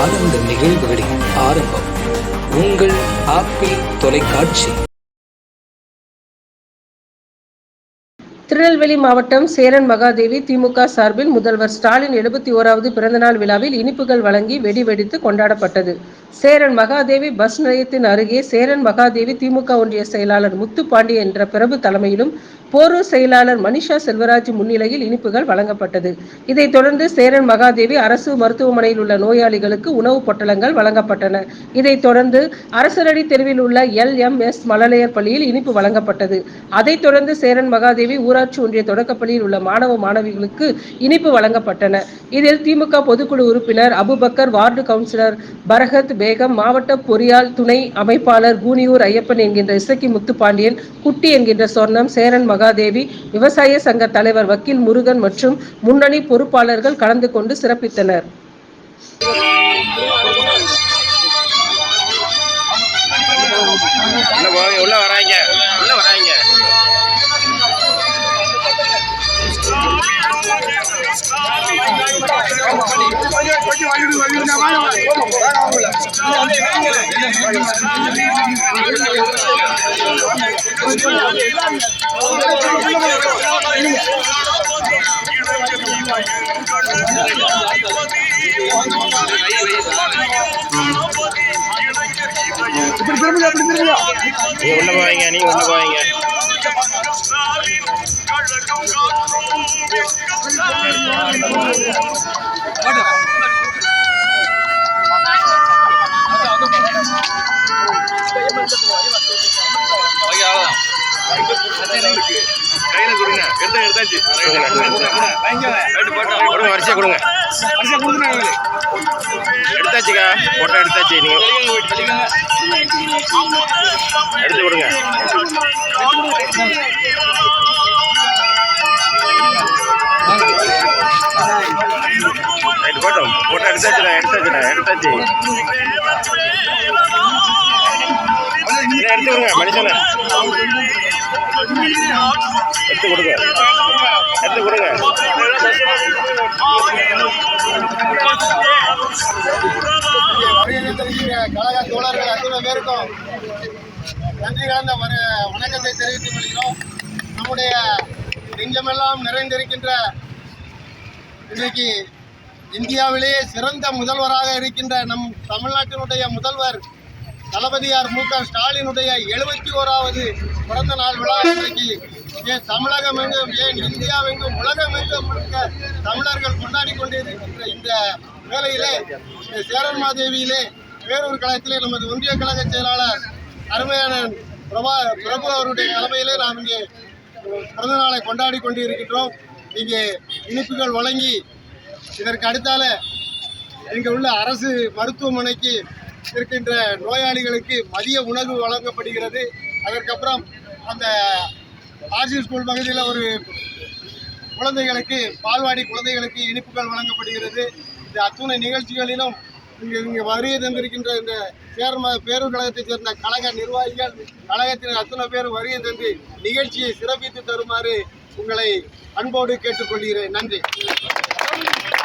ஆனந்த நிகழ்வுகளின் ஆரம்பம். உங்கள் ஆப்பிள் தொலைக்காட்சி. திருநெல்வேலி மாவட்டம் சேரன் மகாதேவி திமுக சார்பில் முதல்வர் ஸ்டாலின் எழுபத்தி ஓராவது பிறந்தநாள் விழாவில் இனிப்புகள் வழங்கி வெடி வெடித்து கொண்டாடப்பட்டது. சேரன் மகாதேவி பஸ் நிலையத்தின் அருகே சேரன் மகாதேவி திமுக ஒன்றிய செயலாளர் முத்துப்பாண்டி என்ற பிரபு தலைமையிலும் போரூர் செயலாளர் மனிஷா செல்வராஜ் முன்னிலையில் இனிப்புகள் வழங்கப்பட்டது. இதைத் தொடர்ந்து சேரன் மகாதேவி அரசு மருத்துவமனையில் உள்ள நோயாளிகளுக்கு உணவுப் பொட்டலங்கள் வழங்கப்பட்டன. இதைத் தொடர்ந்து அரசரடி தெருவில் உள்ள எல் எம் எஸ் மழலையர் பள்ளியில் இனிப்பு வழங்கப்பட்டது. அதைத் தொடர்ந்து சேரன் மகாதேவி ஊராட்சி ஒன்றிய தொடக்கப்பள்ளியில் உள்ள மாணவ மாணவிகளுக்கு இனிப்பு வழங்கப்பட்டன. இதில் திமுக பொதுக்குழு உறுப்பினர் Abu Bakr ward councillor Barakat Begum மாவட்ட பொறியால் துணை அமைப்பாளர் கூனியூர் ஐயப்பன் என்கின்ற இசக்கி முத்துப்பாண்டியன் குட்டி என்கின்ற சொர்ணம் சேரன் மகாதேவி விவசாய சங்க தலைவர் வக்கீல் முருகன் மற்றும் முன்னணி பொறுப்பாளர்கள் கலந்து கொண்டு சிறப்பித்தனர். உள்ள வராங்க. உள்ள வராங்க. உள்ள வராங்க நீங்க உள்ள போவீங்க நீங்க உள்ள போவீங்க கையில கொடுங்க கொடுங்க வரிசையா கொடுங்க எடுத்தாச்சுக்கா போட்டோ எடுத்தாச்சு. நீங்க எடுத்து கொடுங்க ரைட் போட்டோம் போட்டோ எடுத்தாச்சுடா எடுத்தாச்சுடா எடுத்தாச்சு. எடுத்து கொடுங்க மனுஷனை. எடுத்து கொடுங்க. எடுத்து கொடுங்க. வருகின்ற கழக தோழர்கள் அத்தனை பேருக்கும் நன்றி கலந்த வர- வணக்கத்தை தெரிவித்துக் கொள்கிறோம் நம்முடைய நெஞ்சமெல்லாம் நிறைந்திருக்கின்ற இன்னைக்கு இந்தியாவிலேயே சிறந்த முதல்வராக இருக்கின்ற நம் தமிழ்நாட்டினுடைய முதல்வர் தளபதியார் மு க ஸ்டாலினுடைய எழுபத்தி ஓராவது பிறந்த நாள் விழா இன்றைக்கு ஏன் தமிழகம் எங்கும் ஏன் இந்தியாவெங்கும் உலகம் எங்கும் தமிழர்கள் கொண்டாடி கொண்டிருக்கின்ற இந்த வேலையிலே சேரன் சேரன்மாதேவியிலே வேறொரு கழகத்திலே நமது ஒன்றிய கழக செயலாளர் அருமையான பிரபா பிரபு அவருடைய தலைமையிலே நாம் இங்கே பிறந்த நாளை கொண்டாடி கொண்டிருக்கின்றோம். இங்கே இனிப்புகள் வழங்கி இதற்கு அடுத்தால இங்கே உள்ள அரசு மருத்துவமனைக்கு இருக்கின்ற நோயாளிகளுக்கு மதிய உணவு வழங்கப்படுகிறது. அதற்கப்புறம் அந்த ஆர்சி ஸ்கூல் பகுதியில் ஒரு குழந்தைகளுக்கு பால்வாடி குழந்தைகளுக்கு இனிப்புகள் வழங்கப்படுகிறது. இந்த அத்துணை நிகழ்ச்சிகளிலும் இங்கே இங்கே வருகை தந்திருக்கின்ற இந்த சேர்ம பேரூர் கழகத்தைச் சேர்ந்த கழக நிர்வாகிகள் கழகத்தின் அத்தனை பேர் வருகை தந்து நிகழ்ச்சியை சிறப்பித்து தருமாறு உங்களை அன்போடு கேட்டுக்கொள்கிறேன். நன்றி.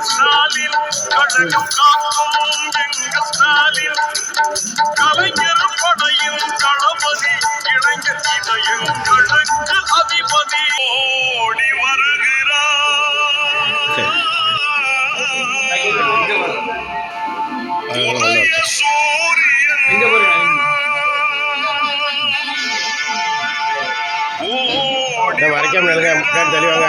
எங்கள் ஸ்டாலின் கழகம் காக்கும் எங்கள் ஸ்டாலின் கலைஞர் படையின் தளபதி இளைஞர் இதயங்களுக்கு அதிபதி. ஓடி வருகிறார். வரைக்கும் நல்க தெளிவாங்க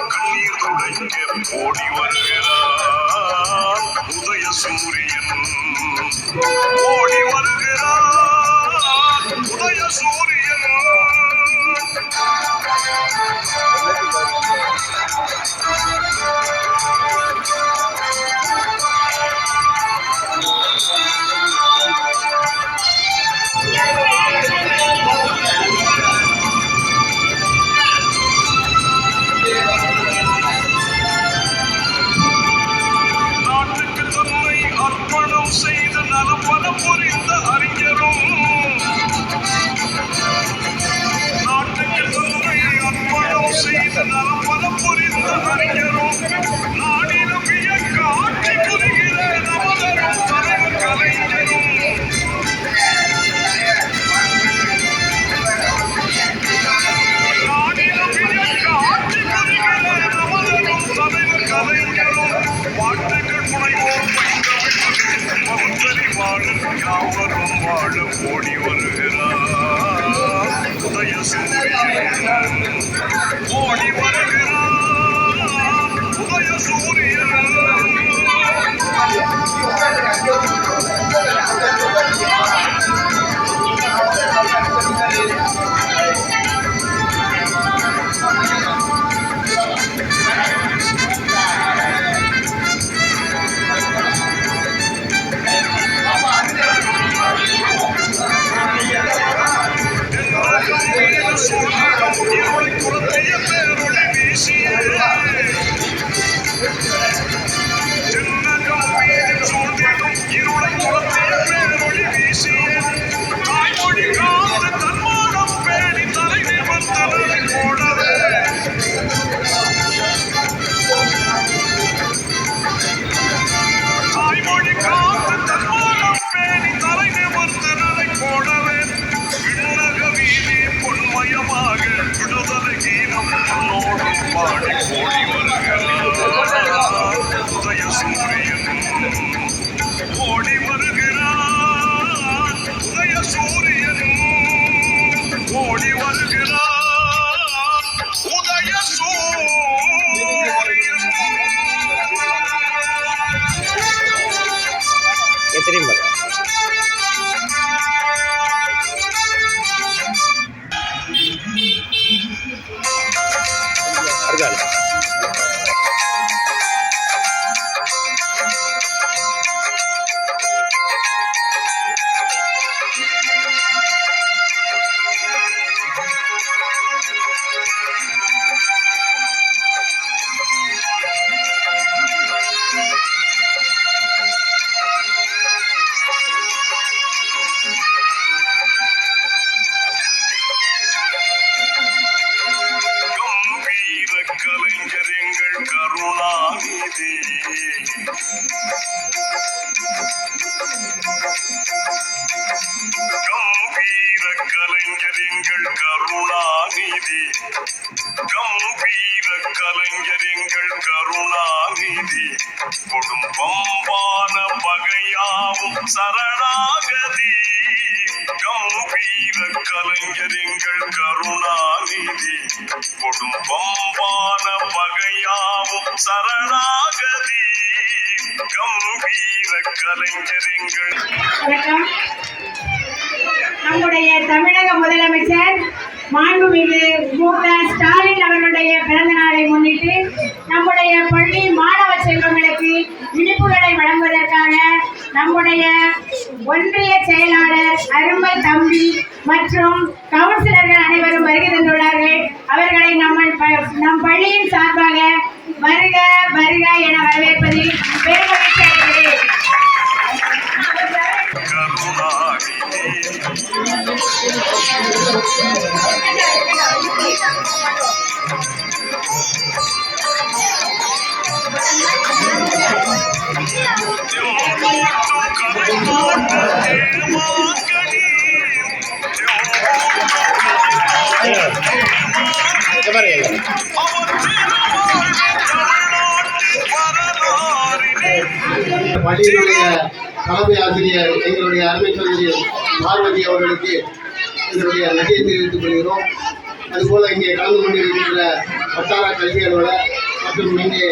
இங்கே ஓடி வருகிறார். உதய சூரியன் ஓடி வருகிறார். உதய சூரியன் கம்பீர கலைஞர் எங்கள் கருணாநிதி கொடும் பம்பான பகையாவும் சரணாகதி. கம்பீர கலைஞர் எங்கள் கருணாநிதி கொடும் பம்பான பகையாவும் சரணாகதி. கம்பீர கலைஞர் எங்கள் வணக்கம். நம்முடைய தமிழக முதலமைச்சர் மாண்புமிகு மு க ஸ்டாலின் அவர்களுடைய பிறந்த நாளை முன்னிட்டு நம்முடைய பள்ளி மாணவ செல்வங்களுக்கு இனிப்புகளை வழங்குவதற்காக நம்முடைய ஒன்றிய செயலாளர் அருமை தம்பி மற்றும் கவுன்சிலர்கள் அனைவரும் வருகை தந்துள்ளார்கள். அவர்களை நம்ம ப- நம் பள்ளியின் சார்பாக வருக பள்ளியினுடைய தலைமை ஆசிரியர் எங்களுடைய அருமை சகோதரி பார்வதி அவர்களுக்கு எங்களுடைய நன்றியை தெரிவித்துக் கொள்கிறோம். அதுபோல் இங்கே கலந்து கொண்டிருக்கின்ற வட்டார கல்வி அலுவலர் மற்றும் இங்கே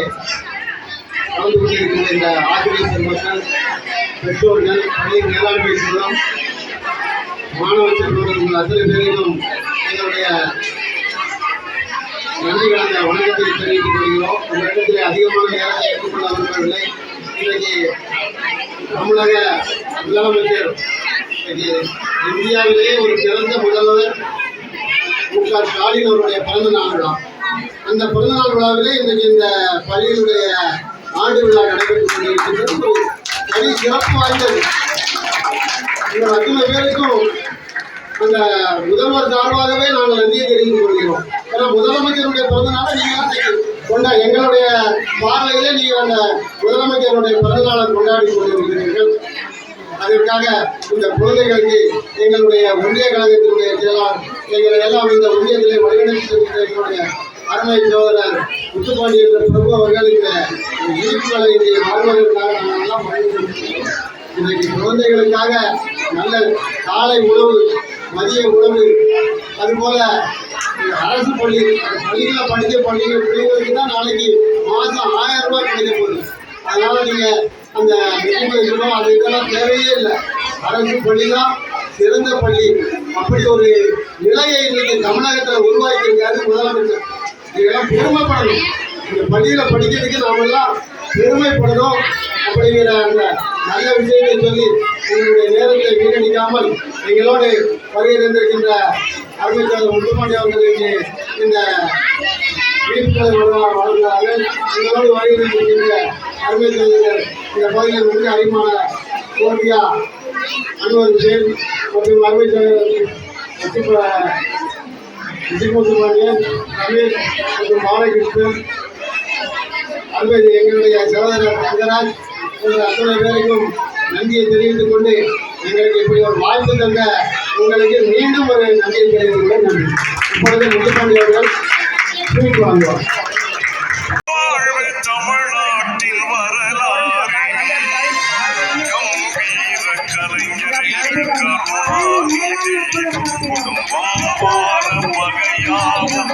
கலந்து கொண்டிருக்கின்ற இந்த ஆசிரியர் பெருமக்கள் பெற்றோர்கள் பள்ளி மேலாண்மை சங்கம் மாணவ செல்வர்கள் அத்தனை பேரிலும் எங்களுடைய நன்றி கலந்த வணக்கத்தை தெரிவித்துக் கொள்கிறோம். இந்த இடத்திலே அதிகமான நேரத்தை எடுத்துக்கொள்ள விரும்பவில்லை இன்னைக்கு தமிழக முதலமைச்சர் இந்தியாவிலேயே ஒரு சிறந்த முதல்வர் மு க ஸ்டாலின் அவருடைய பிறந்த நாள் விழா. அந்த பிறந்த நாள் விழாவிலே இன்றைக்கு இந்த பள்ளியினுடைய ஆண்டு விழா நடைபெற்றுக் கொண்டிருக்கின்றது. ஒரு தனி சிறப்பு வாய்ந்தது உங்கள் அத்தனை பேருக்கும் அந்த முதல்வர் சார்பாகவே நாங்கள் நன்றியை தெரிவித்துக் கொள்கிறோம். ஏன்னா முதலமைச்சருடைய பிறந்தநாளை நீங்கள் அன்னைக்கு கொண்டா எங்களுடைய பார்வையிலே நீங்கள் அந்த முதலமைச்சருடைய பிறந்தநாளை கொண்டாடி கொண்டிருக்கிறீர்கள். அதற்காக இந்த குழந்தைகளுக்கு எங்களுடைய ஒன்றிய கழகத்தினுடைய செயலாளர் எங்களை எல்லாம் இந்த ஒன்றியத்திலே வழிநடத்தி எங்களுடைய அருமை சோதரர் முத்துப்பாண்டி என்ற பிரபு அவர்கள் இந்த இனிப்புகளை இங்கே வாழ்வதற்காக நாங்கள் எல்லாம் இன்றைக்கு குழந்தைகளுக்காக நல்ல காலை உணவு மதிய உணவு அதுபோல இந்த அரசு பள்ளி பள்ளிகளை படித்த பள்ளிகள் பிள்ளைகளுக்கு தான் நாளைக்கு மாதம் ஆயிரம் ரூபாய் கிடைக்க போகுது. அதனால நீங்க அந்த விதிமுறைகளும் அது இதெல்லாம் தேவையே இல்லை. அரசு பள்ளி தான் சிறந்த பள்ளி. அப்படி ஒரு நிலையை இன்னைக்கு தமிழகத்தில் உருவாக்கியிருக்காரு முதலமைச்சர். இதெல்லாம் பெருமைப்படணும். இந்த பள்ளியில படிக்கிறதுக்கு நாம எல்லாம் பெருமைப்படணும் அப்படிங்கிற அந்த நல்ல விஷயத்தை சொல்லி உங்களுடைய நேரத்தை வீணடிக்காமல் எங்களோடு வருகை தந்திருக்கின்ற அருமைச்சார் முத்துமாண்டி அவர்களுக்கு இந்த வீட்டுகளை வழங்குகிறார்கள் எங்களோடு வருகை தந்திருக்கின்ற அருமை சகோதரர் இந்த பகுதியில் மிக அறிமான சோபியா அன்வர் ஹுசேன் மற்றும் அருமை சகோதரர் விஜயமுத்துமாண்டியன் ரமேஷ் மற்றும் பாலகிருஷ்ணன் அன்பது எங்களுடைய சகோதரர் தங்கராஜ் போன்ற அத்தனை பேருக்கும் நன்றியை தெரிவித்துக் கொண்டு எங்களுக்கு இப்படி ஒரு வாய்ப்பு தந்த உங்களுக்கு மீண்டும் ஒரு நன்றியை தெரிவித்துக் கொள்ள நன்றி. இப்பொழுது முத்துப்பாண்டி அவர்கள் ஸ்வீட் வாங்குவார் வாழ்வு வரலாறு கம்பீர கலைஞரின் கருணாநிதி பகையாவும்